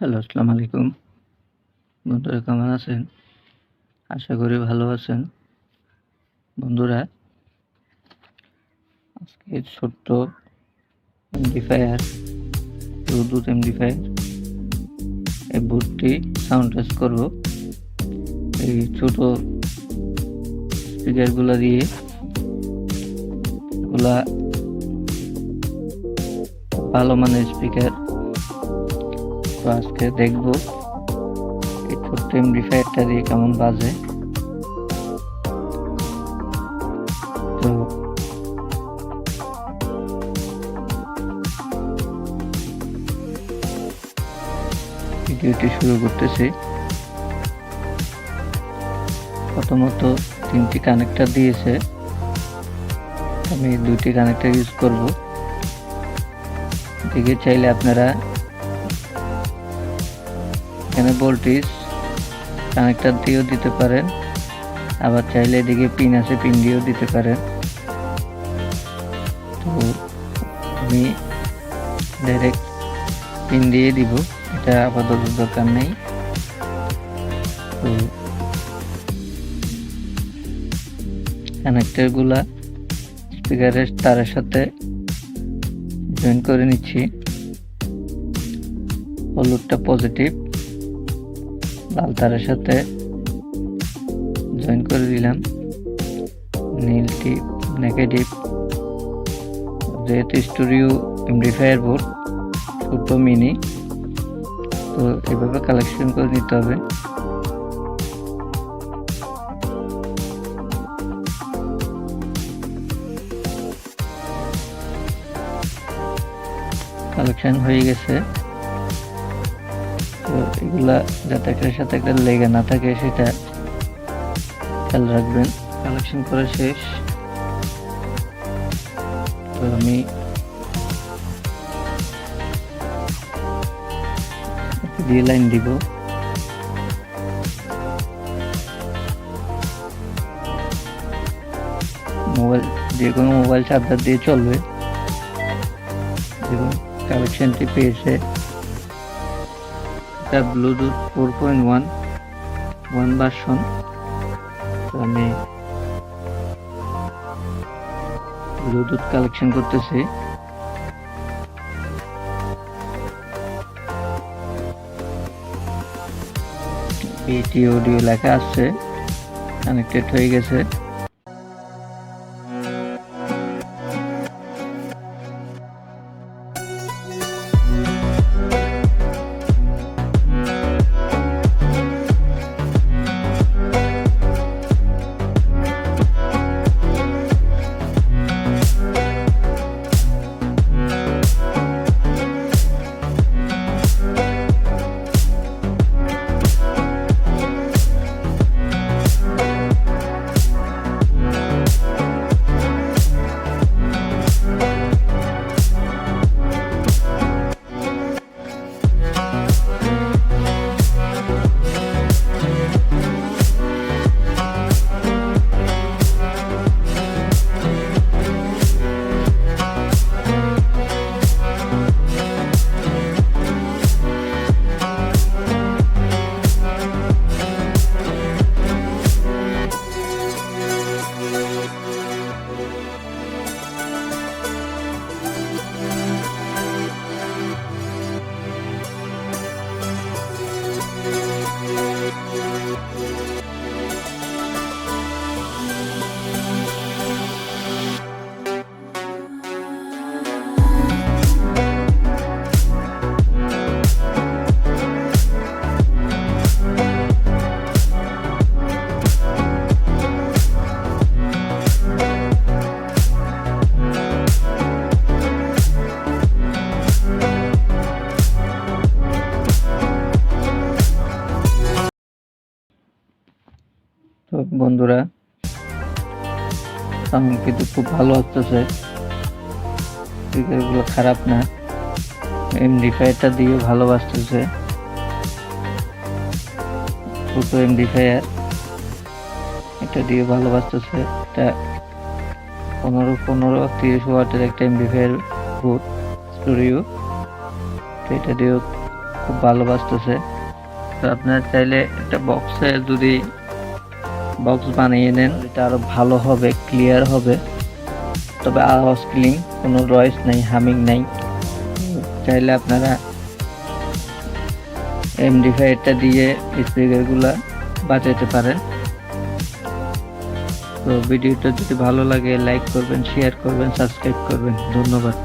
আসসালামু আলাইকুম। বন্ধুরা কেমন আছেন? আশা করি ভালো আছেন। বন্ধুরা, আজকে ছোট্ট এমডিফায়ার ব্লুটুথ এমডিফায়ার এই বুটটি সাউন্ড টেস্ট করব। এই ছোট স্পিকারগুলো দিয়ে এগুলা ভালো মানের স্পিকার তো আজকে দেখব। এই দিয়ে কেমন বাজে। তো ভিডিওটি শুরু করতেছি। প্রথমত তিনটি কানেক্টার দিয়েছে। আমি দুটি কানেক্টর ইউজ করব। দিকে চাইলে আপনারা এখানে ভোল্টেজ কানেক্টার দিয়েও দিতে পারেন। আবার চাইলে এদিকে পিন আছে, পিন দিয়েও দিতে পারেন। তো আমি ডাইরেক্ট পিন দিয়ে দিব, এটা আপাতত দরকার নেই। তো কানেক্টরগুলা স্পিকারের তারের সাথে জয়েন করে নিচ্ছি। হলুদটা পজিটিভ লাল তারের সাথে জয়েন করে দিলাম। নীলটি নেগেটিভ যেহেতু স্টুডিও এমডিফায়ার বোর্ড ছোট মিনি তো এভাবে কালেকশন করে নিতে হবে। কালেকশন হয়ে গেছে। তো এগুলা যাতে একটার সাথে একটা লেগে না থাকে, সেটা খেয়াল রাখবেন। কালেকশন করা শেষ। তো আমি দিয়ে লাইন দিব। মোবাইল, যে কোনো মোবাইল চার্জার দিয়ে চলবে। এবং কালেকশনটি পেয়েছে। এটা Bluetooth four point one one version তো আমি ব্লুটুথ কালেকশন করতেছি। বিটি অডিও লেখা আছে কানেক্টেড হয়ে গেছে। বন্ধুরা সাউন্ড কিন্তু খুব ভালো আসতেছে স্পিকারগুলো খারাপ না। এমডি ফায়ারটা দিয়ে ভালো বাজতেছে ছোটো এমডি ফায়ার এটা দিয়ে ভালো বাজতেছে এটা পনেরো পনেরো, তিরিশ ওয়াটের একটা এমডি ফায়ার বুট স্টুডিও তো এটা দিয়েও খুব ভালো বাজতেছে তো আপনারা চাইলে একটা বক্সে যদি বক্স বানিয়ে নেন, এটা আরও ভালো হবে ক্লিয়ার হবে। তবে আওয়াজ ক্লিন কোনো রয়েস নেই হামিং নেই। চাইলে আপনারা এমডি ফাইভটা দিয়ে স্পিকারগুলো বাজাতে পারেন। তো ভিডিওটা যদি ভালো লাগে লাইক করবেন শেয়ার করবেন সাবস্ক্রাইব করবেন। ধন্যবাদ।